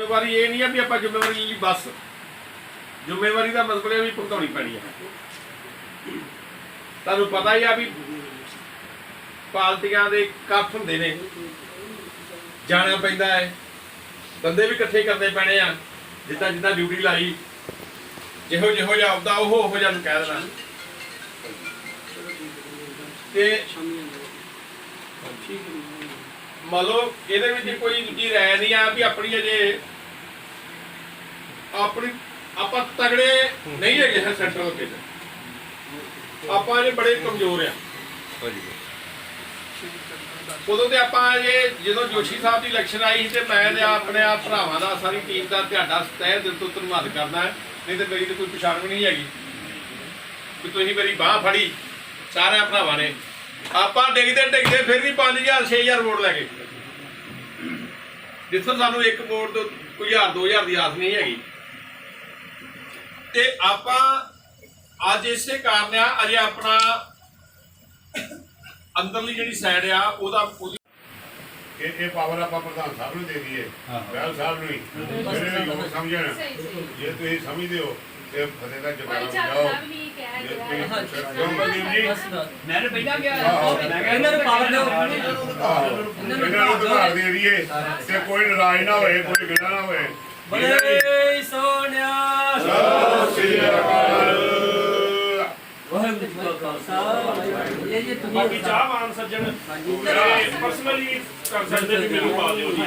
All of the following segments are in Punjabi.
ਜ਼ਿੰਮੇਵਾਰੀ ਇਹ ਨਹੀਂ ਆ ਵੀ ਆਪਾਂ ਜ਼ਿੰਮੇਵਾਰੀ ਲਈ ਬਸ। ਜ਼ਿੰਮੇਵਾਰੀ ਦਾ ਮਤਲਬ ਇਹ ਵੀ ਭੁਗਤਾਉਣੀ ਪੈਣੀ ਹੈ ਤੁਹਾਨੂੰ ਪਤਾ ਹੀ ਆ ਵੀ ਪਾਰਟੀਆਂ ਦੇ ਕੱਪ ਹੁੰਦੇ ਨੇ। ਜਾਣਾ ਪੈਂਦਾ ਹੈ। ਬੰਦੇ ਵੀ ਇਕੱਠੇ ਕਰਨੇ ਪੈਣੇ ਆ। ਜਿੱਦਾਂ ਜਿੱਦਾਂ ਡਿਊਟੀ ਲਾਈ। ਜਿਹੋ ਜਿਹੋ ਜਿਹਾ ਆਉਂਦਾ ਉਹ ਉਹੋ ਜਿਹਾ ਨੂੰ ਕਹਿ ਦੇਣਾ। ਤੇ ਮੰਨ ਲਓ ਇਹਦੇ ਵਿੱਚ ਕੋਈ ਦੂਜੀ ਰਾਇ ਨਹੀਂ ਆ ਵੀ ਆਪਣੀ ਅਜੇ ਆਪਣੀ ਆਪਾਂ ਤਗੜੇ ਨਹੀਂ ਹੈਗੇ ਹਾਂ ਸੈਂਟਰਲ ਕੇ ਆਪਾਂ ਅਜੇ ਬੜੇ ਕਮਜ਼ੋਰ ਆ। ਉਦੋਂ ਤੇ ਆਪਾਂ ਜੇ ਜਦੋਂ ਜੋਸ਼ੀ ਸਾਹਿਬ ਦੀ ਇਲੈਕਸ਼ਨ ਆਈ ਸੀ ਤੇ ਮੈਂ ਤੇ ਆਪਣੇ ਆ ਭਰਾਵਾਂ ਦਾ ਸਾਰੀ ਟੀਮ ਦਾ ਤੁਹਾਡਾ ਤਹਿ ਦਿਲ ਤੋਂ ਧੰਨਵਾਦ ਕਰਦਾ। ਨਹੀਂ ਤੇ ਮੇਰੀ ਤੇ ਕੋਈ ਪਛਾਣ ਵੀ ਨਹੀਂ ਹੈਗੀ। ਕਿ ਤੁਸੀਂ ਮੇਰੀ ਬਾਹ ਫੜੀ ਸਾਰਿਆਂ ਭਰਾਵਾਂ ਨੇ। ਆਪਾਂ ਡਿੱਗਦੇ ਡਿੱਗਦੇ ਫਿਰ ਵੀ 5000 6000 ਵੋਟ ਲੈ ਗਏ। ਜਿੱਥੋਂ ਸਾਨੂੰ ਇੱਕ ਵੋਟ ਤੋਂ ਕੋਈ 1000 2000 ਦੀ ਆਸ ਨਹੀਂ ਹੈਗੀ। ਤੇ ਆਪਾਂ ਅੱਜ ਇਸੇ ਕਾਰਨ ਆ ਅਜੇ ਆਪਣਾ ਅੰਦਰਲੀ ਜਿਹੜੀ ਸਾਈਡ ਆ ਉਹਦਾ ਇਹ ਇਹ ਪਾਵਰ ਆਪਾਂ ਪ੍ਰਧਾਨ ਸਾਹਿਬ ਨੂੰ ਦੇ ਦਈਏ। ਬੈਲ ਸਾਹਿਬ ਨੂੰ ਹੀ। ਮੇਰੇ ਸਮਝਣ। ਜੇ ਤੁਸੀਂ ਸਮਝਦੇ ਹੋ। ਤੇ ਫਤਿਹ ਦਾ ਜਵਾਬ ਜਾਓ ਜੇ ਤੁਸੀਂ ਕਿਉਂ ਬਲਦੀਪ ਜੀ ਮੈਂ ਤਾਂ ਪਹਿਲਾਂ ਗਿਆ ਆਹੋ। ਮੈਂ ਕਿਹਾ ਇਹਨਾਂ ਨੂੰ ਪਾਵਰ ਦਿਓ। ਆਹੋ। ਇਹਨਾਂ ਨੂੰ ਉਧਾਰ ਦੇ ਦਈਏ। ਤੇ ਕੋਈ ਨਾਰਾਜ਼ ਨਾ ਹੋਏ ਕੋਈ ਗਿਲਾ ਨਾ ਹੋਏ। ਬਲੇ ਸੋਨਿਆ ਸ੍ਰੀ ਅਕਾਲ ਵਾਹਿਗੁਰੂ ਜੀ ਕਾ ਖਾਲਸਾ ਵਾਹਿਗੁਰੂ ਜੀ ਕੀ ਫਤਿਹ। ਬਾਕੀ ਚਾਹਵਾਨ ਸੱਜਣ ਤੇ ਪਰਸਨਲੀ ਕਰ ਸਕਦੇ ਵੀ ਮੈਨੂੰ ਪਾ ਦਿਓ ਜੀ।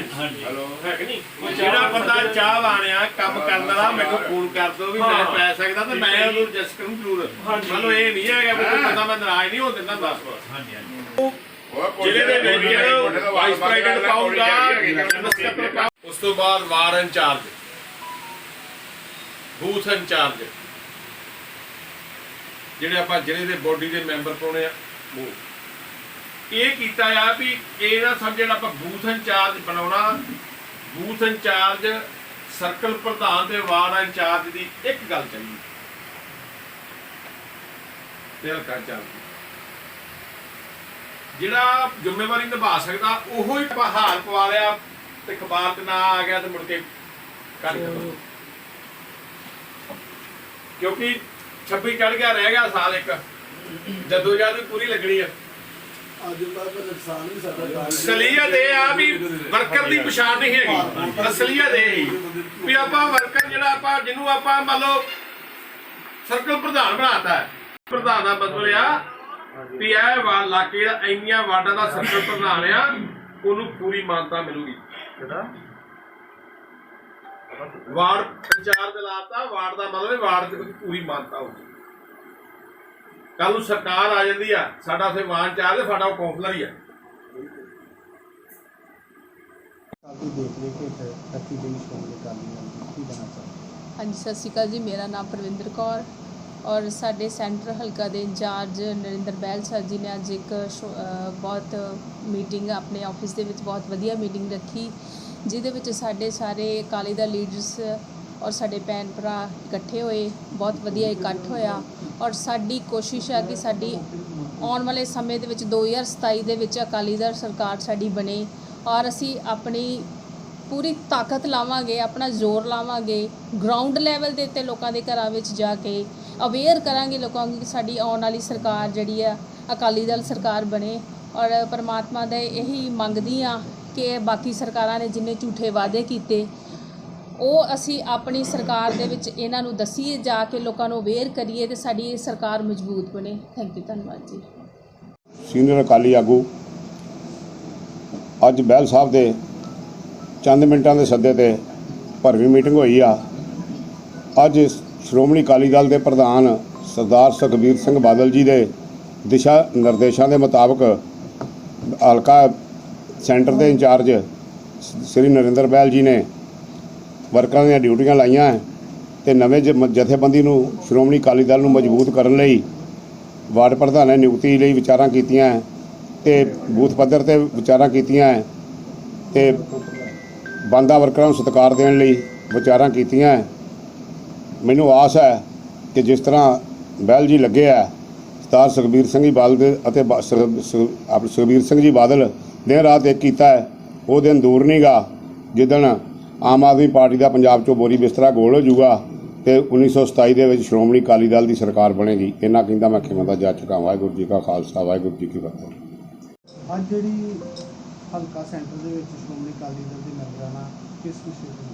ਹਲੋ? ਹੈ ਕਿ ਨਹੀਂ? ਜਿਹੜਾ ਬੰਦਾ ਚਾਹਵਾਨ ਆ ਕੰਮ ਕਰਨ ਵਾਲਾ ਮੈਨੂੰ ਫੋਨ ਕਰ ਦਿਓ ਵੀ ਮੈਂ ਪੈ ਸਕਦਾ ਤੇ ਮੈਂ ਉਹਨੂੰ ਰਜਿਸਟ ਕਰੂੰ ਜ਼ਰੂਰ। ਮੰਨ ਲਓ ਇਹ ਨਹੀਂ ਹੈਗਾ ਵੀ ਕੋਈ ਬੰਦਾ ਮੈਂ ਨਾਰਾਜ਼ ਨਹੀਂ ਹੋ ਦਿੰਦਾ ਦੱਸ। ਜ਼ਿਲ੍ਹੇ ਦੇ ਵਿੱਚ ਵਾਈਸ ਪ੍ਰੈਜ਼ੀਡੈਂਟ ਪਾਉਂਗਾ ਜਨਰਲ ਸਕੱਤਰ ਪਾਊਗਾ। ਉਸ ਤੋਂ ਬਾਅਦ ਵਾਰ ਇੰਚਾਰਜ ਬੂਥ ਇੰਚਾਰਜ ਜਿਹੜੇ ਆਪਾਂ ਜ਼ਿਲ੍ਹੇ ਦੇ ਬੋਡੀ ਦੇ ਮੈਂਬਰ ਪਾਉਣੇ ਆ ਇਹ ਕੀਤਾ ਆ ਵੀ ਇਹ ਨਾ ਸਮਝਣ ਆਪਾਂ ਬੂਥ ਇੰਚਾਰਜ ਬਣਾਉਣਾ। ਬੂਥ ਇੰਚਾਰਜ ਸਰਕਲ ਪ੍ਰਧਾਨ ਤੇ ਵਾਰਡ ਇੰਚਾਰਜ ਦੀ ਇੱਕ ਗੱਲ ਚੱਲੀ। ਤੇ ਹਲਕਾ ਇੰਚਾਰਜ ਦੀ। ਜਿਹੜਾ ਜ਼ਿੰਮੇਵਾਰੀ ਨਿਭਾ ਸਕਦਾ ਉਹੋ ਹੀ ਹਾਲ ਪਵਾ ਲਿਆ ਤੇ ਅਖਬਾਰ ਤੇ ਨਾ ਆ ਗਿਆ ਤੇ ਮੁੜ ਕੇ ਕਰ ਕਿਉਂਕਿ 26 ਚੜ ਗਿਆ ਰਹਿ ਗਿਆ ਸਾਲ ਇੱਕ। ਜਦੋਂ ਜਦ ਪੂਰੀ ਲੱਗਣੀ ਆ। ਅੱਜ ਤੱਕ ਨੁਕਸਾਨ ਵੀ ਸਾਡਾ ਕਰ ਅਸਲੀਅਤ ਇਹ ਆ ਵੀ ਵਰਕਰ ਦੀ ਪਛਾਣ ਨਹੀਂ ਹੈਗੀ। ਅਸਲੀਅਤ ਇਹ ਹੀ। ਵੀ ਆਪਾਂ ਵਰਕਰ ਜਿਹੜਾ ਆਪਾਂ ਜਿਹਨੂੰ ਆਪਾਂ ਮੰਨ ਲਓ ਸਰਕਲ ਪ੍ਰਧਾਨ ਬਣਾਤਾ ਹੈ। ਪ੍ਰਧਾਨ ਦਾ ਮਤਲਬ ਆ ਵੀ ਇਹ ਵਾ ਇਲਾਕੇ ਦਾ ਇੰਨੀਆਂ ਵਾਰਡਾਂ ਦਾ ਸਰਕਲ ਪ੍ਰਧਾਨ ਆ ਉਹਨੂੰ ਪੂਰੀ ਮਾਨਤਾ ਮਿਲੂਗੀ। ਵਾਰਡ ਇੰਚਾਰਜ ਲਾਤਾ ਵਾਰਡ ਦਾ ਮਤਲਬ ਹੈ ਵਾਰਡ ਦੇ ਵਿੱਚ ਪੂਰੀ ਮਾਨਤਾ ਹੋਊਗੀ। ਕੱਲ ਨੂੰ ਸਰਕਾਰ ਆ ਜਾਂਦੀ ਆ ਸਾਡਾ ਉੱਥੇ ਵਾਨ ਚਾਰਜ ਸਾਡਾ ਉਹ ਕੌਂਸਲਰ ਹੀ ਆ। ਕਾਫੀ ਦੇਖ ਰੇਖ ਹੇਠ ਕੀ ਚਾਹੁੰਦੇ ਹਾਂਜੀ ਸਤਿ ਸ਼੍ਰੀ ਅਕਾਲ ਜੀ ਮੇਰਾ ਨਾਮ ਪ੍ਰਵਿੰਦਰ ਕੌਰ ਔਰ ਸਾਡੇ ਸੈਂਟਰ ਹਲਕਾ ਦੇ ਇੰਚਾਰਜ ਨਰਿੰਦਰ ਬੈਲ ਸਰ ਜੀ ਨੇ ਅੱਜ ਇੱਕ ਸ਼ੋ- ਅ, ਬਹੁਤ ਮੀਟਿੰਗ ਆਪਣੇ ਆਫਿਸ ਦੇ ਵਿੱਚ ਬਹੁਤ ਵਧੀਆ ਮੀਟਿੰਗ ਰੱਖੀ ਜਿਹਦੇ ਵਿੱਚ ਸਾਡੇ ਸਾਰੇ ਅਕਾਲੀ ਦਲ ਲੀਡਰਸ ਔਰ ਸਾਡੇ ਭੈਣ ਭਰਾ ਇਕੱਠੇ ਹੋਏ, ਬਹੁਤ ਵਧੀਆ ਇਕੱਠ ਹੋਇਆ। ਔਰ ਸਾਡੀ ਕੋਸ਼ਿਸ਼ ਹੈ ਕਿ ਸਾਡੀ ਆਉਣ ਵਾਲੇ ਸਮੇਂ ਦੇ ਵਿੱਚ 2027 ਦੇ ਵਿੱਚ ਅਕਾਲੀ ਦਲ ਸਰਕਾਰ ਸਾਡੀ ਬਣੇ। ਔਰ ਅਸੀਂ ਆਪਣੀ ਪੂਰੀ ਤਾਕਤ ਲਾਵਾਂਗੇ, ਆਪਣਾ ਜ਼ੋਰ ਲਾਵਾਂਗੇ ਗਰਾਊਂਡ ਲੈਵਲ ਦੇ ਉੱਤੇ ਲੋਕਾਂ ਦੇ ਘਰਾਂ ਵਿੱਚ ਜਾ ਕੇ ਅਵੇਅਰ ਕਰਾਂਗੇ ਲੋਕਾਂ ਨੂੰ ਕਿ ਸਾਡੀ ਆਉਣ ਵਾਲੀ ਸਰਕਾਰ ਜਿਹੜੀ ਆ, ਅਕਾਲੀ ਦਲ ਸਰਕਾਰ ਬਣੇ। ਔਰ ਪਰਮਾਤਮਾ ਦੇ ਇਹੀ ਮੰਗਦੀ ਆ ਕਿ ਬਾਕੀ ਸਰਕਾਰਾਂ ਨੇ ਜਿੰਨੇ ਝੂਠੇ ਵਾਅਦੇ ਕੀਤੇ ਉਹ ਅਸੀਂ ਆਪਣੀ ਸਰਕਾਰ ਦੇ ਵਿੱਚ ਇਹਨਾਂ ਨੂੰ ਦਸੀਏ, ਜਾ ਕੇ ਲੋਕਾਂ ਨੂੰ ਅਵੇਅਰ ਕਰੀਏ ਤੇ ਸਾਡੀ ਸਰਕਾਰ ਮਜ਼ਬੂਤ ਬਣੇ। ਥੈਂਕ ਯੂ ਧੰਨਵਾਦ ਜੀ। ਸੀਨੀਅਰ ਅਕਾਲੀ ਆਗੂ, ਅੱਜ ਬਹਿਲ ਸਾਹਿਬ ਦੇ ਚੰਦ ਮਿੰਟਾਂ ਦੇ ਸੱਦੇ ਤੇ ਭਰਵੀਂ ਮੀਟਿੰਗ ਹੋਈ ਆ। ਅੱਜ ਸ਼੍ਰੋਮਣੀ ਅਕਾਲੀ ਦਲ ਦੇ ਪ੍ਰਧਾਨ ਸਰਦਾਰ ਸੁਖਬੀਰ ਸਿੰਘ ਬਾਦਲ ਜੀ ਦੇ ਦਿਸ਼ਾ ਨਿਰਦੇਸ਼ਾਂ ਦੇ ਮੁਤਾਬਕ ਹਲਕਾ ਸੈਂਟਰ ਦੇ ਇੰਚਾਰਜ ਸ੍ਰੀ ਨਰਿੰਦਰ ਬੈਲ ਜੀ ਨੇ ਵਰਕਰਾਂ ਦੀਆਂ ਡਿਊਟੀਆਂ ਲਾਈਆਂ ਹੈ ਤੇ ਨਵੇਂ ਜਥੇਬੰਦੀ ਨੂੰ, ਸ਼੍ਰੋਮਣੀ ਅਕਾਲੀ ਦਲ ਨੂੰ ਮਜ਼ਬੂਤ ਕਰਨ ਲਈ ਵਾਰਡ ਪ੍ਰਧਾਨ ਨੇ ਨਿਯੁਕਤੀ ਲਈ ਵਿਚਾਰਾਂ ਕੀਤੀਆਂ ਹੈ ਤੇ ਬੂਥ ਪੱਧਰ ਤੇ ਵਿਚਾਰਾਂ ਕੀਤੀਆਂ ਹੈ ਤੇ ਬੰਦਾ ਵਰਕਰਾਂ ਨੂੰ ਸਤਿਕਾਰ ਦੇਣ ਲਈ ਵਿਚਾਰਾਂ ਕੀਤੀਆਂ ਮੈਨੂੰ ਆਸ ਹੈ ਕਿ ਜਿਸ ਤਰ੍ਹਾਂ ਬਹਿਲ ਜੀ ਲੱਗੇ ਆ ਸਰਦਾਰ ਸੁਖਬੀਰ ਸਿੰਘ ਜੀ ਬਾਦਲ ਅਤੇ ਬਾ- ਸੁਖਬੀਰ ਸਿੰਘ ਜੀ ਬਾਦਲ ਦਿਨ ਰਾਤ ਇੱਕ ਕੀਤਾ ਹੈ, ਉਹ ਦਿਨ ਦੂਰ ਨਹੀਂਗਾ ਜਿੱਦਣ ਆਮ ਆਦਮੀ ਪਾਰਟੀ ਦਾ ਪੰਜਾਬ 'ਚੋਂ ਬੋਰੀ ਬਿਸਤਰਾ ਗੋਲ ਹੋ ਜਾਊਗਾ ਤੇ 1927 ਦੇ ਵਿੱਚ ਸ਼੍ਰੋਮਣੀ ਅਕਾਲੀ ਦਲ ਦੀ ਸਰਕਾਰ ਬਣੇਗੀ। ਇਹਨਾਂ ਕਹਿੰਦਾ ਮੈਂ ਖਿਮਾ ਦਾ ਜਾ ਚੁੱਕਾ। ਵਾਹਿਗੁਰੂ ਜੀ ਕਾ ਖਾਲਸਾ ਵਾਹਿਗੁਰੂ ਜੀ ਕੀ ਫਤਿਹ। ਅੱਜ ਜਿਹੜੀ ਹਲਕਾ ਸੈਂਟਰ ਦੇ ਵਿੱਚ ਸ਼੍ਰੋਮਣੀ ਅਕਾਲੀ ਦਲ ਦੀ ਨਜ਼ਰਾਨਾ ਕਿਸ ਵਿਸ਼ੇ ਤੇ?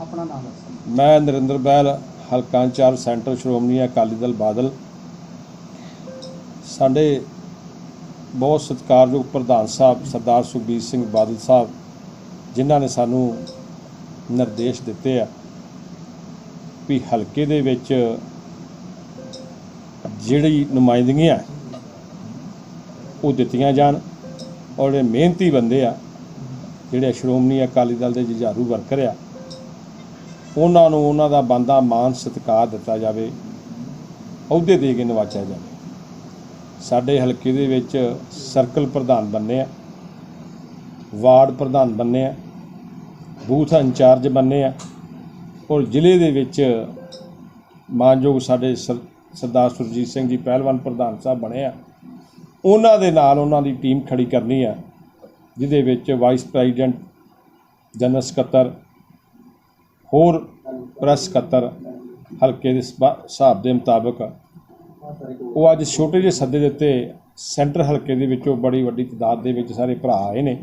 ਆਪਣਾ ਨਾਮ ਦੱਸੋ। ਮੈਂ ਨਰਿੰਦਰ ਬੈਲ ਹਲਕਾ ਇੰਚਾਰਜ ਸੈਂਟਰ ਸ਼੍ਰੋਮਣੀ ਅਕਾਲੀ ਦਲ ਬਾਦਲ। ਸਾਡੇ ਬਹੁਤ ਸਤਿਕਾਰਯੋਗ ਪ੍ਰਧਾਨ ਸਾਹਿਬ ਸਰਦਾਰ ਸੁਖਬੀਰ ਸਿੰਘ ਬਾਦਲ ਸਾਹਿਬ ਜਿਨ੍ਹਾਂ ਨੇ ਸਾਨੂੰ ਨਿਰਦੇਸ਼ ਦਿੱਤੇ ਆ ਵੀ ਹਲਕੇ ਦੇ ਵਿੱਚ ਜਿਹੜੀ ਨੁਮਾਇੰਦਗੀਆਂ ਉਹ ਦਿੱਤੀਆਂ ਜਾਣ ਔਰ ਜਿਹੜੇ ਮਿਹਨਤੀ ਬੰਦੇ ਆ, ਜਿਹੜੇ ਸ਼੍ਰੋਮਣੀ ਅਕਾਲੀ ਦਲ ਦੇ ਜੁਝਾਰੂ ਵਰਕਰ ਆ, ਉਹਨਾਂ ਨੂੰ ਉਹਨਾਂ ਦਾ ਬੰਦਾ ਮਾਨ ਸਤਿਕਾਰ ਦਿੱਤਾ ਜਾਵੇ, ਅਹੁਦੇ ਦੇ ਕੇ ਨਵਾਜਿਆ ਜਾਵੇ। ਸਾਡੇ ਹਲਕੇ ਦੇ ਵਿੱਚ ਸਰਕਲ ਪ੍ਰਧਾਨ ਬੰਨੇ ਆ, ਵਾਰਡ ਪ੍ਰਧਾਨ ਬੰਨੇ ਆ ਬੂਥ ਇੰਚਾਰਜ ਬੰਨੇ ਆ। ਔਰ ਜ਼ਿਲ੍ਹੇ ਦੇ ਵਿੱਚ ਮਾਨਯੋਗ ਸਾਡੇ ਸਰ- ਸਰਦਾਰ ਸੁਰਜੀਤ ਸਿੰਘ ਜੀ ਪਹਿਲਵਾਨ ਪ੍ਰਧਾਨ ਸਾਹਿਬ ਬਣੇ ਆ। ਉਹਨਾਂ ਦੇ ਨਾਲ ਉਹਨਾਂ ਦੀ ਟੀਮ ਖੜੀ ਕਰਨੀ ਆ, ਜਿਹਦੇ ਵਿੱਚ ਵਾਈਸ ਪ੍ਰੈਜ਼ੀਡੈਂਟ, ਜਨਰਲ ਸਕੱਤਰ, ਹੋਰ ਪ੍ਰੈਸ ਸਕੱਤਰ ਹਲਕੇ ਦੇ ਹਿਸਾਬ ਦੇ ਮੁਤਾਬਕ। ਉਹ ਅੱਜ ਛੋਟੇ ਜਿਹੇ ਸੱਦੇ ਦੇ ਉੱਤੇ ਸੈਂਟਰ ਹਲਕੇ ਦੇ ਵਿੱਚੋਂ ਬੜੀ ਵੱਡੀ ਤਾਦਾਦ ਦੇ ਵਿੱਚ ਸਾਰੇ ਭਰਾ ਆਏ ਨੇ।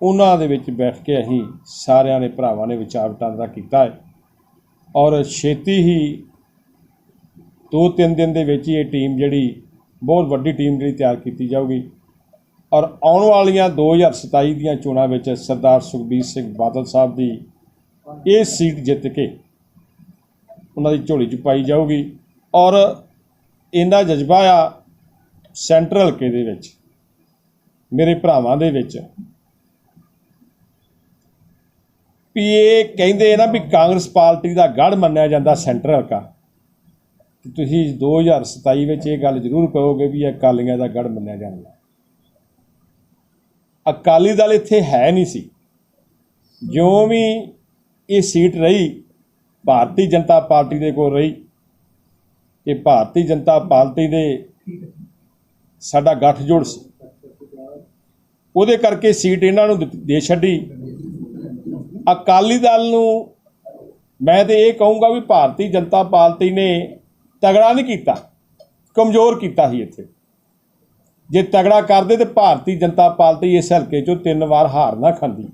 ਉਹਨਾਂ ਦੇ ਵਿੱਚ ਬੈਠ ਕੇ ਅਸੀਂ ਸਾਰਿਆਂ ਨੇ ਭਰਾਵਾਂ ਨੇ ਵਿਚਾਰ ਵਟਾਂਦਰਾ ਕੀਤਾ ਹੈ। ਔਰ ਛੇਤੀ ਹੀ ਦੋ ਤਿੰਨ ਦਿਨ ਦੇ ਵਿੱਚ ਹੀ ਇਹ ਟੀਮ ਜਿਹੜੀ ਬਹੁਤ ਵੱਡੀ ਟੀਮ ਜਿਹੜੀ ਤਿਆਰ ਕੀਤੀ ਜਾਊਗੀ। ਔਰ ਆਉਣ ਵਾਲੀਆਂ 2027 ਦੀਆਂ ਚੋਣਾਂ ਵਿੱਚ ਸਰਦਾਰ ਸੁਖਬੀਰ ਸਿੰਘ ਬਾਦਲ ਸਾਹਿਬ ਦੀ ਇਹ ਸੀਟ ਜਿੱਤ ਕੇ ਉਹਨਾਂ ਦੀ ਝੋਲੀ 'ਚ ਪਾਈ ਜਾਊਗੀ। ਔਰ ਇਹਦਾ ਜਜ਼ਬਾ ਆ ਸੈਂਟਰਲ ਹਲਕੇ ਦੇ ਵਿੱਚ, ਮੇਰੇ ਭਰਾਵਾਂ ਦੇ ਵਿੱਚ ਵੀ ਇਹ ਕਹਿੰਦੇ ਨਾ ਵੀ ਕਾਂਗਰਸ ਪਾਰਟੀ ਦਾ ਗੜ ਮੰਨਿਆ ਜਾਂਦਾ ਸੈਂਟਰ ਹਲਕਾ। ਤੇ ਤੁਸੀਂ 2027 ਵਿੱਚ ਇਹ ਗੱਲ ਜ਼ਰੂਰ ਕਹੋਗੇ ਵੀ ਅਕਾਲੀਆਂ ਦਾ ਗੜ ਮੰਨਿਆ ਜਾਂਦਾ। ਅਕਾਲੀ ਦਲ ਇੱਥੇ ਹੈ ਨਹੀਂ ਸੀ। ਜਿਉਂ ਵੀ ਇਹ ਸੀਟ ਰਹੀ, ਭਾਰਤੀ ਜਨਤਾ ਪਾਰਟੀ ਦੇ ਕੋਲ ਰਹੀ, ਇਹ ਭਾਰਤੀ ਜਨਤਾ ਪਾਰਟੀ ਦੇ ਸਾਡਾ ਗੱਠਜੋੜ ਸੀ। ਉਹਦੇ ਕਰਕੇ ਸੀਟ ਇਹਨਾਂ ਨੂੰ ਦਿੱਤ- ਦੇ ਛੱਡੀ। ਅਕਾਲੀ ਦਲ ਨੂੰ ਮੈਂ ਤੇ ਇਹ ਕਹੂੰਗਾ ਵੀ ਭਾਰਤੀ ਜਨਤਾ ਪਾਰਟੀ ਨੇ ਤਗੜਾ ਨਹੀਂ ਕੀਤਾ, ਕਮਜ਼ੋਰ ਕੀਤਾ ਸੀ ਇੱਥੇ। ਜੇ ਤਗੜਾ ਕਰਦੇ ਤੇ ਭਾਰਤੀ ਜਨਤਾ ਪਾਰਟੀ ਇਸ ਹਲਕੇ ਚੋਂ ਤਿੰਨ ਵਾਰ ਹਾਰ ਨਾ ਖਾਂਦੀ।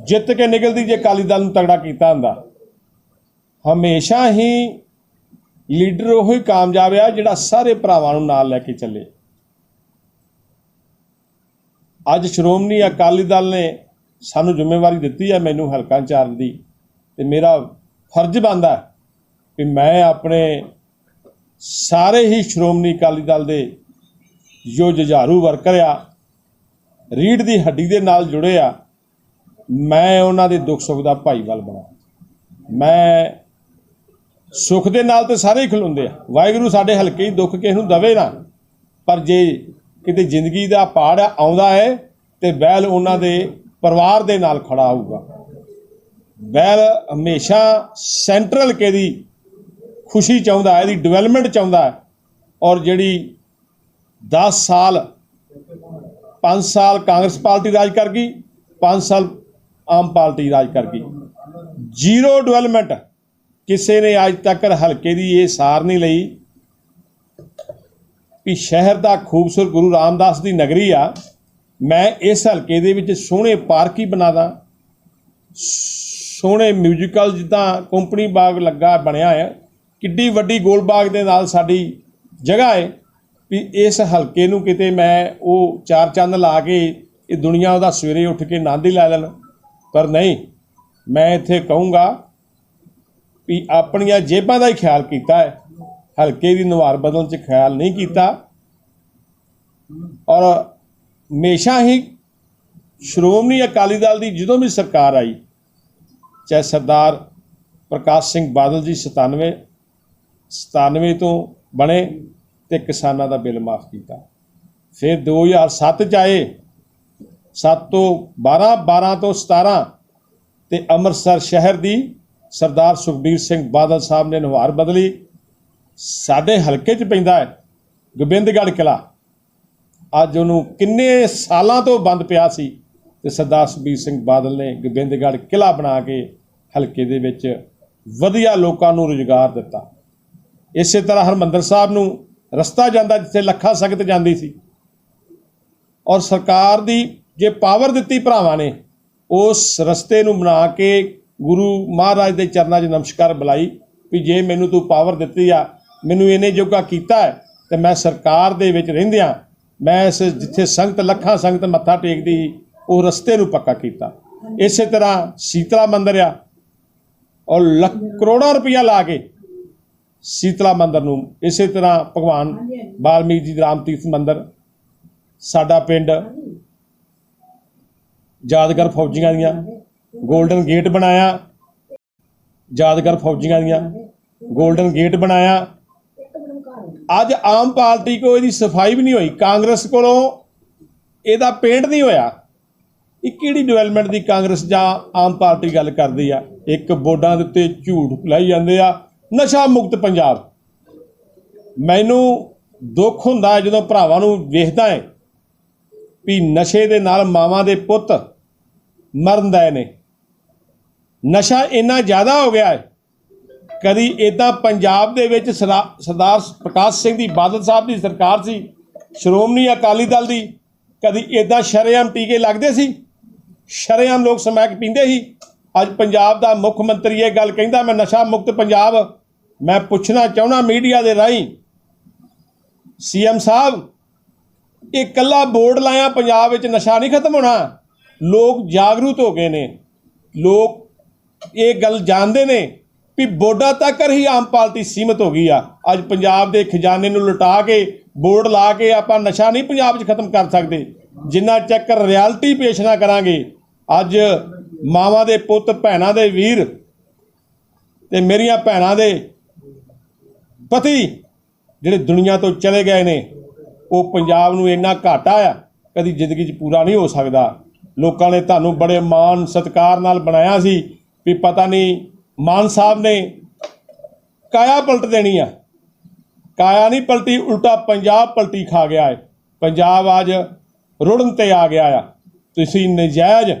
ਜਿੱਤ ਕੇ ਨਿਕਲਦੀ ਜੇ ਅਕਾਲੀ ਦਲ ਨੂੰ ਤਗੜਾ ਕੀਤਾ ਹੁੰਦਾ। ਹਮੇਸ਼ਾ ਹੀ ਲੀਡਰ ਉਹ ਹੀ ਕਾਮਯਾਬ ਆ ਜਿਹੜਾ ਸਾਰੇ ਭਰਾਵਾਂ ਨੂੰ ਨਾਲ ਲੈ ਕੇ ਚੱਲੇ। ਅੱਜ ਸ਼੍ਰੋਮਣੀ ਅਕਾਲੀ ਦਲ ਨੇ ਸਾਨੂੰ ਜ਼ਿੰਮੇਵਾਰੀ ਦਿੱਤੀ ਹੈ ਮੈਨੂੰ ਹਲਕਾ ਚਾਰਨ ਦੀ ਤੇ ਮੇਰਾ ਫਰਜ਼ ਬਣਦਾ ਕਿ ਮੈਂ ਆਪਣੇ ਸਾਰੇ ਹੀ ਸ਼੍ਰੋਮਣੀ ਅਕਾਲੀ ਦਲ ਦੇ ਜੋ ਜੁਝਾਰੂ ਵਰਕਰ ਆ, ਰੀੜ ਦੀ ਹੱਡੀ ਦੇ ਨਾਲ ਜੁੜੇ ਆ, ਮੈਂ ਉਹਨਾਂ ਦੇ ਦੁੱਖ ਸੁੱਖ ਦਾ ਭਾਈਵਾਲ ਬਣਾ ਮੈਂ ਸੁੱਖ ਦੇ ਨਾਲ ਤੇ ਸਾਰੇ ਹੀ ਖਲੋਂਦੇ ਆ। ਵਾਹਿਗੁਰੂ ਸਾਡੇ ਹਲਕੇ ਹੀ ਦੁੱਖ ਕਿਸੇ ਨੂੰ ਦਵੇ ਨਾ, ਪਰ ਜੇ ਕਿਤੇ ਜ਼ਿੰਦਗੀ ਦਾ ਪਾੜ ਆਉਂਦਾ ਹੈ ਤੇ ਬੈਲ ਉਹਨਾਂ ਦੇ ਪਰਿਵਾਰ ਦੇ ਨਾਲ ਖੜਾ ਹੋਊਗਾ। ਵੈਲ ਹਮੇਸ਼ਾ ਸੈਂਟਰਲ ਕੇ ਦੀ ਖੁਸ਼ੀ ਚਾਹੁੰਦਾ ਹੈ, ਇਹਦੀ ਡਿਵੈਲਪਮੈਂਟ ਚਾਹੁੰਦਾ ਹੈ ਔਰ ਜਿਹੜੀ 10 ਸਾਲ 5 ਸਾਲ ਕਾਂਗਰਸ ਪਾਰਟੀ ਰਾਜ ਕਰ ਗਈ 5 ਸਾਲ ਆਮ ਪਾਰਟੀ ਰਾਜ ਕਰ ਗਈ ਜ਼ੀਰੋ ਡਿਵੈਲਪਮੈਂਟ ਕਿਸੇ ਨੇ ਅੱਜ ਤੱਕ ਹਲਕੇ ਦੀ ਇਹ ਸਾਰ ਨਹੀਂ ਲਈ ਵੀ ਸ਼ਹਿਰ ਦਾ ਖੂਬਸੂਰਤ ਗੁਰੂ ਰਾਮਦਾਸ ਦੀ ਨਗਰੀ ਆ ਮੈਂ ਇਸ ਹਲਕੇ ਦੇ ਵਿੱਚ ਸੋਹਣੇ ਪਾਰਕ ਹੀ ਬਣਾ ਦਾਂ। ਸੋਹਣੇ ਮਿਊਜ਼ੀਕਲ ਜਿੱਦਾਂ ਕੰਪਨੀ ਬਾਗ ਲੱਗਾ ਬਣਿਆ ਹੈ ਕਿੱਡੀ ਵੱਡੀ ਗੋਲ ਬਾਗ ਦੇ ਨਾਲ ਸਾਡੀ ਜਗ੍ਹਾ ਹੈ ਵੀ ਇਸ ਹਲਕੇ ਨੂੰ ਕਿਤੇ ਮੈਂ ਉਹ ਚਾਰ ਚੰਦ ਲਾ ਕੇ ਇਹ ਦੁਨੀਆ ਉਹਦਾ ਸਵੇਰੇ ਉੱਠ ਕੇ ਆਨੰਦ ਹੀ ਲੈ ਲੈਣ। ਪਰ ਨਹੀਂ, ਮੈਂ ਇੱਥੇ ਕਹੂੰਗਾ ਵੀ ਆਪਣੀਆਂ ਜੇਬਾਂ ਦਾ ਹੀ ਖਿਆਲ ਕੀਤਾ ਹੈ। ਹਲਕੇ ਦੀ ਨੁਹਾਰ ਬਦਲਣ 'ਚ ਖਿਆਲ ਨਹੀਂ ਕੀਤਾ। ਔਰ ਹਮੇਸ਼ਾ ਹੀ ਸ਼੍ਰੋਮਣੀ ਅਕਾਲੀ ਦਲ ਦੀ ਜਦੋਂ ਵੀ ਸਰਕਾਰ ਆਈ, ਚਾਹੇ ਸਰਦਾਰ ਪ੍ਰਕਾਸ਼ ਸਿੰਘ ਬਾਦਲ ਜੀ 97 97 ਤੋਂ ਬਣੇ ਤੇ ਕਿਸਾਨਾਂ ਦਾ ਬਿੱਲ ਮਾਫ ਕੀਤਾ। ਫਿਰ 2007 ਚ ਆਏ 7 ਤੋਂ 12 12 ਤੋਂ 17 ਤੇ ਅੰਮ੍ਰਿਤਸਰ ਸ਼ਹਿਰ ਦੀ ਸਰਦਾਰ ਸੁਖਬੀਰ ਸਿੰਘ ਬਾਦਲ ਸਾਹਿਬ ਨੇ ਨੁਹਾਰ ਬਦਲੀ। ਸਾਡੇ ਹਲਕੇ 'ਚ ਪੈਂਦਾ ਹੈ, ਗੋਬਿੰਦਗੜ੍ਹ ਕਿਲਾ ਅੱਜ ਉਹਨੂੰ ਕਿੰਨੇ ਸਾਲਾਂ ਤੋਂ ਬੰਦ ਪਿਆ ਸੀ ਤੇ ਸਰਦਾਰ ਸੁਖਬੀਰ ਸਿੰਘ ਬਾਦਲ ਨੇ ਗੋਬਿੰਦਗੜ੍ਹ ਕਿਲ੍ਹਾ ਬਣਾ ਕੇ ਹਲਕੇ ਦੇ ਵਿੱਚ ਵਧੀਆ ਲੋਕਾਂ ਨੂੰ ਰੁਜ਼ਗਾਰ ਦਿੱਤਾ। ਇਸੇ ਤਰ੍ਹਾਂ ਹਰਮੰਦਰ ਸਾਹਿਬ ਨੂੰ ਰਸਤਾ ਜਾਂਦਾ ਜਿੱਥੇ ਲੱਖਾਂ ਸੰਗਤ ਜਾਂਦੀ ਸੀ ਔਰ ਸਰਕਾਰ ਦੀ ਜੇ ਪਾਵਰ ਦਿੱਤੀ ਭਰਾਵਾਂ ਨੇ, ਉਸ ਰਸਤੇ ਨੂੰ ਬਣਾ ਕੇ ਗੁਰੂ ਮਹਾਰਾਜ ਦੇ ਚਰਨਾਂ 'ਚ ਨਮਸਕਾਰ ਬੁਲਾਈ ਵੀ ਜੇ ਮੈਨੂੰ ਤੂੰ ਪਾਵਰ ਦਿੱਤੀ ਆ, ਮੈਨੂੰ ਇਹਨੇ ਜੋਗਾ ਕੀਤਾ ਹੈ, ਤੇ ਮੈਂ ਸਰਕਾਰ ਦੇ ਵਿੱਚ ਰਹਿੰਦਿਆਂ ਮੈਂ ਇਸ ਜਿੱਥੇ ਸੰਗਤ ਲੱਖਾਂ ਸੰਗਤ ਮੱਥਾ ਟੇਕਦੀ ਸੀ, ਉਹ ਰਸਤੇ ਨੂੰ ਪੱਕਾ ਕੀਤਾ। ਇਸੇ ਤਰ੍ਹਾਂ ਸੀਤਲਾ ਮੰਦਿਰ ਆ ਔਰ ਲੱਖ ਕਰੋੜਾਂ ਰੁਪਇਆ ਲਾ ਕੇ ਸੀਤਲਾ ਮੰਦਿਰ ਨੂੰ ਇਸੇ ਤਰ੍ਹਾਂ ਭਗਵਾਨ ਵਾਲਮੀਕ ਜੀ ਰਾਮ ਤੀਰਥ ਮੰਦਿਰ ਸਾਡਾ ਪਿੰਡ ਯਾਦਗਾਰ ਫੌਜੀਆਂ ਦੀਆਂ 골ਡਨ ਗੇਟ ਬਣਾਇਆ। ਯਾਦਗਾਰ ਫੌਜੀਆਂ ਦੀਆਂ 골ਡਨ ਗੇਟ ਬਣਾਇਆ। ਅੱਜ ਆਮ ਪਾਰਟੀ ਕੋ ਇਹਦੀ ਸਫ਼ਾਈ ਵੀ ਨਹੀਂ ਹੋਈ। ਕਾਂਗਰਸ ਕੋਲੋਂ ਇਹਦਾ ਪੇਂਟ ਨਹੀਂ ਹੋਇਆ। ਇਹ ਕਿਹੜੀ ਡਿਵੈਲਪਮੈਂਟ ਦੀ ਕਾਂਗਰਸ ਜਾਂ ਆਮ ਪਾਰਟੀ ਗੱਲ ਕਰਦੀ ਆ? ਇੱਕ ਬੋਰਡਾਂ ਦੇ ਉੱਤੇ ਝੂਠ ਲਾਈ ਜਾਂਦੇ ਆ। ਨਸ਼ਾ ਮੁਕਤ ਪੰਜਾਬ। ਮੈਨੂੰ ਦੁੱਖ ਹੁੰਦਾ ਹੈ ਜਦੋਂ ਭਰਾਵਾਂ ਨੂੰ ਵੇਖਦਾ ਹੈ ਵੀ ਨਸ਼ੇ ਦੇ ਨਾਲ ਮਾਵਾਂ ਦੇ ਪੁੱਤ ਮਰਨ ਦਏ ਨੇ। ਨਸ਼ਾ ਇੰਨਾ ਜ਼ਿਆਦਾ ਹੋ ਗਿਆ ਹੈ ਕਦੀ ਇਦਾਂ ਪੰਜਾਬ ਦੇ ਵਿੱਚ ਸਰਾ- ਸਰਦਾਰ ਪ੍ਰਕਾਸ਼ ਸਿੰਘ ਦੀ ਬਾਦਲ ਸਾਹਿਬ ਦੀ ਸਰਕਾਰ ਸੀ, ਸ਼੍ਰੋਮਣੀ ਅਕਾਲੀ ਦਲ ਦੀ, ਕਦੀ ਇਦਾਂ ਸ਼ਰੇਆਮ ਟੀਕੇ ਲੱਗਦੇ ਸੀ? ਸ਼ਰੇਆਮ ਲੋਕ ਸਮੈਕ ਪੀਂਦੇ ਸੀ? ਅੱਜ ਪੰਜਾਬ ਦਾ ਮੁੱਖ ਮੰਤਰੀ ਇਹ ਗੱਲ ਕਹਿੰਦਾ, ਮੈਂ ਨਸ਼ਾ ਮੁਕਤ ਪੰਜਾਬ, ਮੈਂ ਪੁੱਛਣਾ ਚਾਹਣਾ ਮੀਡੀਆ ਦੇ ਰਾਹੀਂ। ਸੀਐਮ ਸਾਹਿਬ, ਇਹ ਕੱਲਾ ਬੋਰਡ ਲਾਇਆ, ਪੰਜਾਬ ਵਿੱਚ ਨਸ਼ਾ ਨਹੀਂ ਖਤਮ ਹੋਣਾ। ਲੋਕ ਜਾਗਰੂਕ ਹੋ ਗਏ ਨੇ। ਲੋਕ ਇਹ ਗੱਲ ਜਾਣਦੇ ਨੇ। ਵੀ ਬੋਰਡਾਂ ਤੱਕ ਹੀ ਆਮ ਪਾਰਟੀ ਸੀਮਤ ਹੋ ਗਈ ਆ। ਅੱਜ ਪੰਜਾਬ ਦੇ ਖਜ਼ਾਨੇ ਨੂੰ ਲੁਟਾ ਕੇ, ਬੋਰਡ ਲਾ ਕੇ ਆਪਾਂ ਨਸ਼ਾ ਨਹੀਂ ਪੰਜਾਬ 'ਚ ਖਤਮ ਕਰ ਸਕਦੇ। ਜਿੰਨਾ ਚੱਕਰ ਰਿਐਲਿਟੀ ਪੇਸ਼ ਨਾ ਕਰਾਂਗੇ, ਅੱਜ ਮਾਵਾਂ ਦੇ ਪੁੱਤ, ਭੈਣਾਂ ਦੇ ਵੀਰ ਤੇ ਮੇਰੀਆਂ ਭੈਣਾਂ ਦੇ ਪਤੀ ਜਿਹੜੇ ਦੁਨੀਆ ਤੋਂ ਚਲੇ ਗਏ ਨੇ, ਉਹ ਪੰਜਾਬ ਨੂੰ ਇੰਨਾ ਘਾਟਾ ਆ, ਕਦੀ ਜ਼ਿੰਦਗੀ 'ਚ ਪੂਰਾ ਨਹੀਂ ਹੋ ਸਕਦਾ। ਲੋਕਾਂ ਨੇ ਤੁਹਾਨੂੰ ਬੜੇ ਮਾਣ ਸਤਿਕਾਰ ਨਾਲ ਬਣਾਇਆ ਸੀ ਵੀ ਪਤਾ ਨਹੀਂ ਮਾਨ ਸਾਹਿਬ ਨੇ ਕਾਇਆ ਪਲਟ ਦੇਣੀ ਆ। ਕਾਇਆ ਨਹੀਂ, ਪਲਟੀ ਉਲਟਾ ਪੰਜਾਬ ਪਲਟੀ ਖਾ ਗਿਆ ਹੈ ਪੰਜਾਬ ਅੱਜ ਰੁੜਨ ਤੇ ਆ ਗਿਆ ਆ। ਤੁਸੀਂ ਨਜਾਇਜ਼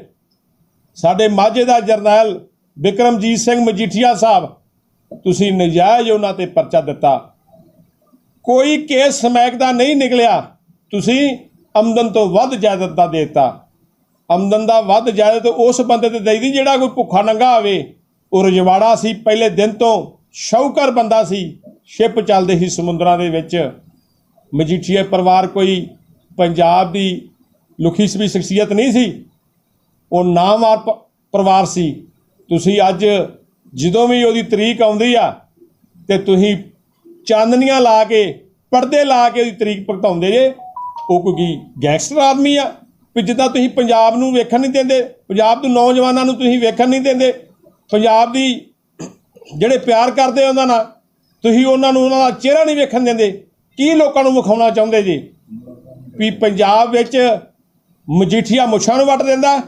ਸਾਡੇ ਮਾਝੇ ਦਾ ਜਰਨੈਲ ਵਿਕਰਮਜੀਤ ਸਿੰਘ ਮਜੀਠੀਆ ਸਾਹਿਬ, ਤੁਸੀਂ ਨਜਾਇਜ਼ ਉਹਨਾਂ ਤੇ ਪਰਚਾ ਦਿੱਤਾ। ਕੋਈ ਕੇਸ ਸਮੈਕ ਦਾ ਨਹੀਂ ਨਿਕਲਿਆ। ਤੁਸੀਂ ਆਮਦਨ ਤੋਂ ਵੱਧ ਜਾਇਦਾਦ ਦਾ ਦਿੱਤਾ। ਆਮਦਨ ਦਾ ਵੱਧ ਜਾਇਦਾਦ ਉਸ ਬੰਦੇ ਤੇ ਦੇਈਦੀ ਜਿਹੜਾ ਕੋਈ ਭੁੱਖਾ ਨੰਗਾ ਹੋਵੇ ਉਹ ਰਜਵਾੜਾ ਸੀ, ਪਹਿਲੇ ਦਿਨ ਤੋਂ ਸ਼ੌਕਰ ਬੰਦਾ ਸੀ। ਸ਼ਿਪ ਚੱਲਦੇ ਸੀ ਸਮੁੰਦਰਾਂ ਦੇ ਵਿੱਚ। ਮਜੀਠੀਆ ਪਰਿਵਾਰ ਕੋਈ ਪੰਜਾਬ ਦੀ ਲੁਖੀ ਸਵੀ ਸ਼ਖਸੀਅਤ ਨਹੀਂ ਸੀ। ਉਹ ਨਾਮਵਾਰ ਪ- ਪਰਿਵਾਰ ਸੀ। ਤੁਸੀਂ ਅੱਜ ਜਦੋਂ ਵੀ ਉਹਦੀ ਤਰੀਕ ਆਉਂਦੀ ਆ, ਤੇ ਤੁਸੀਂ ਚਾਂਦਨੀਆਂ ਲਾ ਕੇ, ਪਰਦੇ ਲਾ ਕੇ ਉਹਦੀ ਤਰੀਕ ਭੁਗਤਾਉਂਦੇ ਜੇ, ਉਹ ਕੋਈ ਗੈਂਗਸਟਰ ਆਦਮੀ ਆ। ਵੀ ਜਿੱਦਾਂ ਤੁਸੀਂ ਪੰਜਾਬ ਨੂੰ ਵੇਖਣ ਨਹੀਂ ਦਿੰਦੇ, ਪੰਜਾਬ ਦੇ ਨੌਜਵਾਨਾਂ ਨੂੰ ਤੁਸੀਂ ਵੇਖਣ ਨਹੀਂ ਦਿੰਦੇ ਪੰਜਾਬ ਦੀ ਜਿਹੜੇ ਪਿਆਰ ਕਰਦੇ ਉਹਨਾਂ ਨਾਲ, ਤੁਸੀਂ ਉਹਨਾਂ ਨੂੰ ਉਹਨਾਂ ਦਾ ਚਿਹਰਾ ਨਹੀਂ ਵੇਖਣ ਦਿੰਦੇ। ਕੀ ਲੋਕਾਂ ਨੂੰ ਵਿਖਾਉਣਾ ਚਾਹੁੰਦੇ ਜੀ? ਵੀ ਪੰਜਾਬ ਵਿੱਚ ਮਜੀਠੀਆ ਮੁੱਛਾਂ ਨੂੰ ਵੱਟ ਦਿੰਦਾ,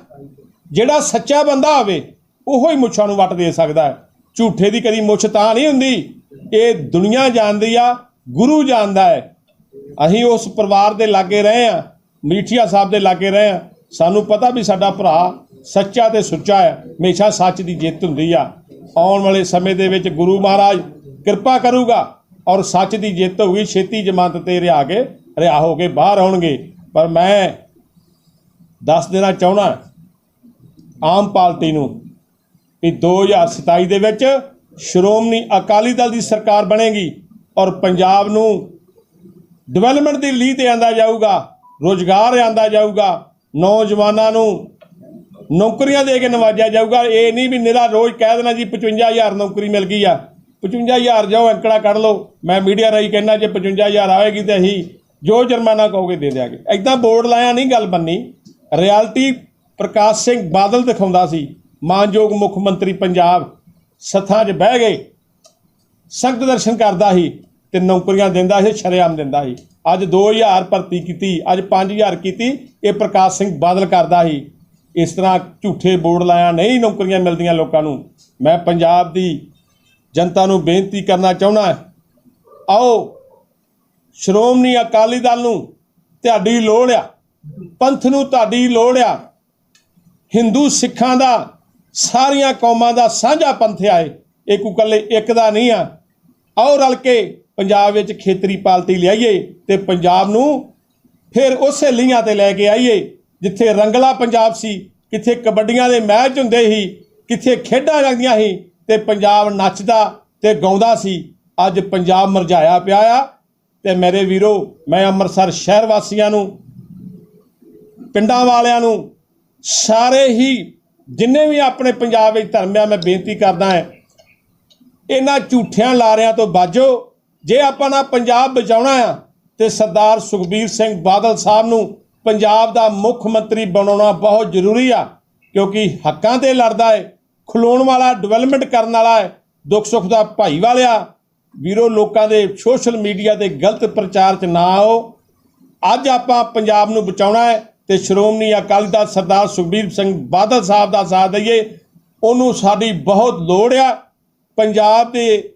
ਜਿਹੜਾ ਸੱਚਾ ਬੰਦਾ ਹੋਵੇ ਉਹੋ ਹੀ ਮੁੱਛਾਂ ਨੂੰ ਵੱਟ ਦੇ ਸਕਦਾ ਹੈ। ਝੂਠੇ ਦੀ ਕਦੀ ਮੁੱਛ ਤਾਂ ਨਹੀਂ ਹੁੰਦੀ। ਇਹ ਦੁਨੀਆ ਜਾਣਦੀ ਆ, ਗੁਰੂ ਜਾਣਦਾ ਹੈ। ਅਸੀਂ ਉਸ ਪਰਿਵਾਰ ਦੇ ਲਾਗੇ ਰਹੇ ਆ ਮਜੀਠੀਆ ਸਾਹਿਬ ਦੇ ਲਾਗੇ ਰਹੇ ਆ ਸਾਨੂੰ ਪਤਾ ਵੀ ਸਾਡਾ ਭਰਾ ਸੱਚਾ ਤੇ ਸੁੱਚਾ ਹੈ, ਹਮੇਸ਼ਾ ਸੱਚ ਦੀ ਜਿੱਤ ਹੁੰਦੀ ਆ। ਆਉਣ ਵਾਲੇ ਸਮੇਂ ਦੇ ਵਿੱਚ ਗੁਰੂ ਮਹਾਰਾਜ ਕਿਰਪਾ ਕਰੂਗਾ ਔਰ ਸੱਚ ਦੀ ਜਿੱਤ ਹੋਊਗੀ ਛੇਤੀ ਜਮਾਤ ਤੇ ਰਿਹਾ ਕੇ, ਰਿਹਾ ਹੋ ਕੇ ਬਾਹਰ ਆਉਣਗੇ। ਪਰ ਮੈਂ ਦੱਸ ਦੇਣਾ ਚਾਹਣਾ ਆਮ ਪਾਰਟੀ ਨੂੰ ਕਿ 2027 ਦੇ ਵਿੱਚ ਸ਼੍ਰੋਮਣੀ ਅਕਾਲੀ ਦਲ ਦੀ ਸਰਕਾਰ ਬਣੇਗੀ ਔਰ ਪੰਜਾਬ ਨੂੰ ਡਿਵੈਲਪਮੈਂਟ ਦੀ ਲੀਹ ਤੇ ਆਂਦਾ ਜਾਊਗਾ, ਰੋਜ਼ਗਾਰ ਆਂਦਾ ਜਾਊਗਾ, ਨੌਜਵਾਨਾਂ ਨੂੰ ਨੌਕਰੀਆਂ ਦੇ ਕੇ ਨਵਾਜਿਆ ਜਾਊਗਾ। ਇਹ ਨਹੀਂ ਵੀ ਨਿਰਾ ਰੋਜ਼ ਕਹਿ ਦੇਣਾ ਜੀ 55000 ਨੌਕਰੀ ਮਿਲ ਗਈ ਆ। 55000 ਜਾਓ ਅੰਕੜਾ ਕੱਢ ਲਓ। ਮੈਂ ਮੀਡੀਆ ਰਾਹੀਂ ਕਹਿੰਦਾ, ਜੇ 55000 ਆਵੇਗੀ ਤੇ ਅਸੀਂ ਜੋ ਜੁਰਮਾਨਾ ਕਹੋਗੇ ਦੇ ਦਿਆਂਗੇ। ਐਦਾਂ ਬੋਰਡ ਲਾਇਆ ਨਹੀਂ ਗੱਲ ਬੰਨੀ। ਰਿਐਲਿਟੀ ਪ੍ਰਕਾਸ਼ ਸਿੰਘ ਬਾਦਲ ਦਿਖਾਉਂਦਾ ਸੀ, ਮਾਨਯੋਗ ਮੁੱਖ ਮੰਤਰੀ ਪੰਜਾਬ ਸੱਥਾਂ 'ਚ ਬਹਿ ਗਏ। ਸੰਗਤ ਦਰਸ਼ਨ ਕਰਦਾ ਸੀ ਤੇ ਨੌਕਰੀਆਂ ਦਿੰਦਾ ਸੀ, ਸ਼ਰੇਆਮ ਦਿੰਦਾ ਸੀ। ਅੱਜ 2000 ਭਰਤੀ ਕੀਤੀ, ਅੱਜ 5000 ਕੀਤੀ, ਇਹ ਪ੍ਰਕਾਸ਼ ਸਿੰਘ ਬਾਦਲ ਕਰਦਾ ਸੀ। ਇਸ ਤਰ੍ਹਾਂ ਝੂਠੇ ਬੋਰਡ ਲਾਇਆ, ਨਹੀਂ ਨੌਕਰੀਆਂ ਮਿਲਦੀਆਂ ਲੋਕਾਂ ਨੂੰ। ਮੈਂ ਪੰਜਾਬ ਦੀ ਜਨਤਾ ਨੂੰ ਬੇਨਤੀ ਕਰਨਾ ਚਾਹੁੰਦਾ ਆਓ, ਸ਼੍ਰੋਮਣੀ ਅਕਾਲੀ ਦਲ ਨੂੰ ਤੁਹਾਡੀ ਲੋੜ ਆ। ਪੰਥ ਨੂੰ ਤੁਹਾਡੀ ਲੋੜ ਆ। ਹਿੰਦੂ ਸਿੱਖਾਂ ਦਾ, ਸਾਰੀਆਂ ਕੌਮਾਂ ਦਾ ਸਾਂਝਾ ਪੰਥ ਆ ਇਹ। ਇਹ ਕੋਈ ਇਕੱਲੇ ਇੱਕ ਦਾ ਨਹੀਂ ਆ। ਆਓ ਰਲ ਕੇ ਪੰਜਾਬ ਵਿੱਚ ਖੇਤਰੀ ਪਾਲਤੀ ਲਿਆਈਏ ਤੇ ਪੰਜਾਬ ਨੂੰ ਫਿਰ ਉਸੇ ਲੀਹਾਂ ਤੇ ਲੈ ਕੇ ਆਈਏ। ਜਿੱਥੇ ਰੰਗਲਾ ਪੰਜਾਬ ਸੀ, ਕਿੱਥੇ ਕਬੱਡੀਆਂ ਦੇ ਮੈਚ ਹੁੰਦੇ ਸੀ, ਕਿੱਥੇ ਖੇਡਾਂ ਲੱਗਦੀਆਂ ਸੀ ਤੇ ਪੰਜਾਬ ਨੱਚਦਾ ਤੇ ਗਾਉਂਦਾ ਸੀ। ਅੱਜ ਪੰਜਾਬ ਮਰਝਾਇਆ ਪਿਆ ਆ ਤੇ ਮੇਰੇ ਵੀਰੋ, ਮੈਂ ਅੰਮ੍ਰਿਤਸਰ ਸ਼ਹਿਰ ਵਾਸੀਆਂ ਨੂੰ, ਪਿੰਡਾਂ ਵਾਲਿਆਂ ਨੂੰ ਸਾਰੇ ਹੀ ਜਿੰਨੇ ਵੀ ਆਪਣੇ ਪੰਜਾਬ ਵਿੱਚ ਧਰਮ ਆ, ਮੈਂ ਬੇਨਤੀ ਕਰਦਾ ਹਾਂ, ਇਹਨਾਂ ਝੂਠਿਆਂ ਲਾਰਿਆਂ ਤੋਂ ਬਾਜੋ। ਜੇ ਆਪਾਂ ਨਾ ਪੰਜਾਬ ਬਚਾਉਣਾ ਆ ਤੇ ਸਰਦਾਰ ਸੁਖਬੀਰ ਸਿੰਘ ਬਾਦਲ ਸਾਹਿਬ ਨੂੰ ਪੰਜਾਬ ਦਾ ਮੁੱਖ ਮੰਤਰੀ ਬਣਾਉਣਾ ਬਹੁਤ ਜ਼ਰੂਰੀ ਆ, ਕਿਉਂਕਿ ਹੱਕਾਂ ਤੇ ਲੜਦਾ ਹੈ ਖਲੋਣ ਵਾਲਾ ਡਿਵੈਲਪਮੈਂਟ ਕਰਨ ਵਾਲਾ ਹੈ ਦੁੱਖ ਸੁੱਖ ਦਾ ਭਾਈ ਵਾਲਿਆ। ਵੀਰੋ, ਲੋਕਾਂ ਦੇ ਸੋਸ਼ਲ ਮੀਡੀਆ ਤੇ ਗਲਤ ਪ੍ਰਚਾਰ 'ਚ ਨਾ ਆਓ। ਅੱਜ ਆਪਾਂ ਪੰਜਾਬ ਨੂੰ ਬਚਾਉਣਾ ਹੈ ਤੇ ਸ਼੍ਰੋਮਣੀ ਅਕਾਲੀ ਦਲ ਸਰਦਾਰ ਸੁਖਬੀਰ ਸਿੰਘ ਬਾਦਲ ਸਾਹਿਬ ਦਾ ਸਾਥ ਦਈਏ। ਉਹਨੂੰ ਸਾਡੀ ਬਹੁਤ ਲੋੜ ਆ। ਪੰਜਾਬ ਦੇ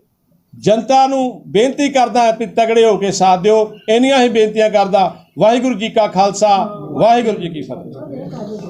ਜਨਤਾ ਨੂੰ ਬੇਨਤੀ ਕਰਦਾ ਹੈ ਕਿ ਤਗੜੇ ਹੋ ਕੇ ਸਾਥ ਦਿਓ। ਇੰਨੀਆਂ ਹੀ ਬੇਨਤੀਆਂ ਕਰਦਾ। ਵਾਹਿਗੁਰੂ ਜੀ ਕਾ ਖਾਲਸਾ, ਵਾਹਿਗੁਰੂ ਜੀ ਕੀ ਫਤਿਹ।